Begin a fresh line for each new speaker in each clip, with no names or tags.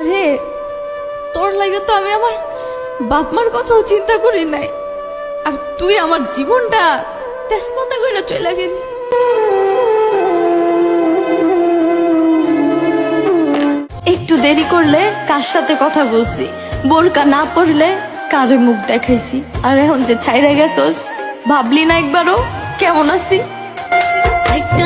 আরে তোর লাগে তো আমি আমার বাপ মার কথাও চিন্তা করি নাই। আর তুই আমার জীবনটা তেজপাতা করে চলে গেলি। একটু দেরি করলে কার সাথে কথা বলছি? বোরকা না পড়লে কারে মুখ দেখাইছি? আর এখন যে ছাইরা গেছস ভাবলি না একবারও? কেমন আছি?
একটা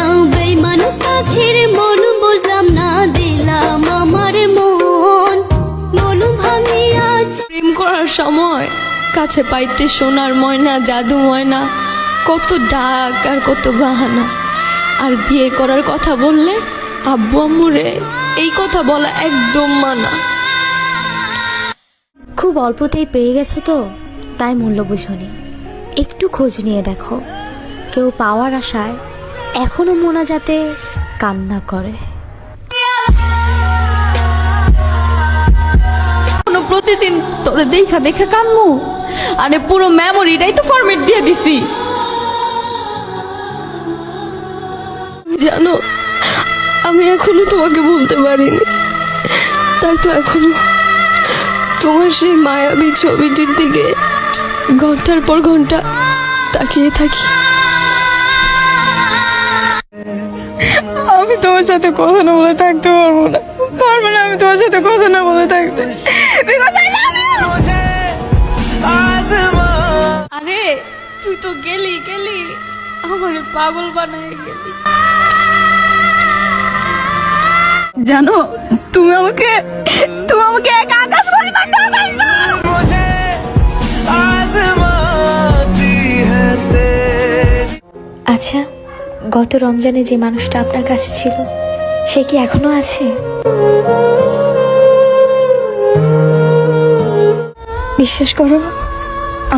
সময়। কাছে পাইতে সোনার ময়না, জাদু ময়না, কত ডাক আর কত বাহানা। আর বিয়ে করার কথা বললে আব্বু আম্মুরে এই কথা বলা একদম মানা।
খুব অল্পতেই পেয়ে গেছো তো, তাই মূল্য বুঝনি। একটু খোঁজ নিয়ে দেখো। কেউ পাওয়ার আশায় এখনও মোনাজাতে কান্না করে।
প্রতিদিন তোরে দেখা দেখা কানমু আরে পুরো মেমোরিটাই তো ফরম্যাট দিয়ে দিছি। জানো, আমি এখনও তোমাকে বলতে পারিনি। তাই তো এখনও তোমার সেই মায়াবী ছবিটির দিকে ঘণ্টার পর ঘণ্টা তাকিয়ে থাকি। আমি তোমার সাথে কথা না বলে থাকতে পারব না। পারব না আমি তোমার সাথে কথা না বলে থাকতে। আরে তুই তো গেলি গেলি আমার পাগল বানায় গেলি জানো তুমি আমাকে তুমি আমাকে এক আকাশ পরিমাণ ঠকাইছো
আচ্ছা গত রমজানে যে মানুষটা আপনার কাছে ছিল সে কি এখনও আছে?
বিশ্বাস করো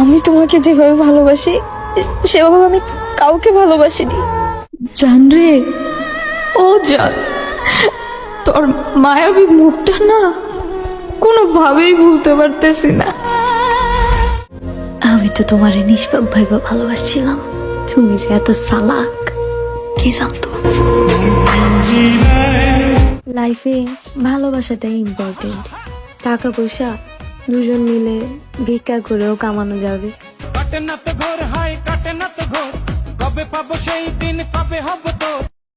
আমি তোমাকে যেভাবে ভালোবাসি সেভাবে আমি কাউকে ভালোবাসিনি। জান রে। ও জান তোর মায়াবী মুখটা না কোনোভাবেই ভুলতে পারতেছি না।
আমি তো তোমার নিষ্পাপ ভাইবা ভালোবাসছিলাম। তুমি যে এত সালাক কে জানতো? লাইফে ভালোবাসাটাই ইম্পর্টেন্ট টাকা পয়সা দুজন মিলে ভিক্ষা করেও কামানো যাবে।
কাটে না তো ঘর হাই কাটে না তো ঘর। কবে পাবো সেই দিন, কবে হব তো